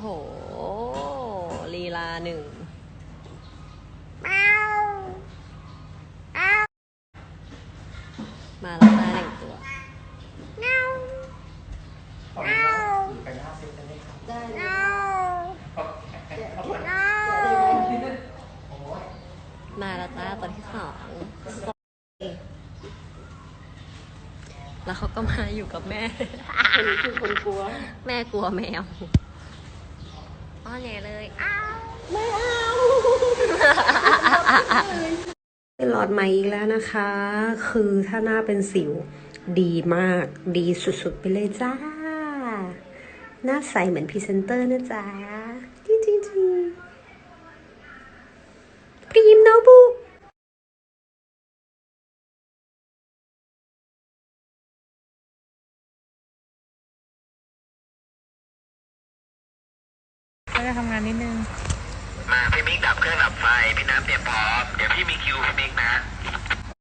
โอ้โห ลีลาหนึ่งมาแล้วมาหนึ่งตัวขออนุญาตอยู่ไปหน้าเซ็ตได้ไหมครับได้เลยโอเคเอาไปโอ้ยมาแล้วจ้าตัวที่สองแล้วเขาก็มาอยู่กับแม่คนนี้คือคนกลัว แม่กลัวแมว อ้อนใหญ่เลยอ้าวไม่เอาหลอดใหม่อีกแล้วนะคะ คือถ้าหน้าเป็นสิวดีมาก ดีสุดๆ ไปเลยจ้า หน้าใสเหมือนพรีเซนเตอร์นะจ๊ะจริงๆๆพรีมโนบุ ก็ จะทำงานนิดนึง มาพี่มิกดับเครื่องดับไฟ พี่น้ำเตรียมพร้อม เดี๋ยวพี่มีคิวพี่มิกนะ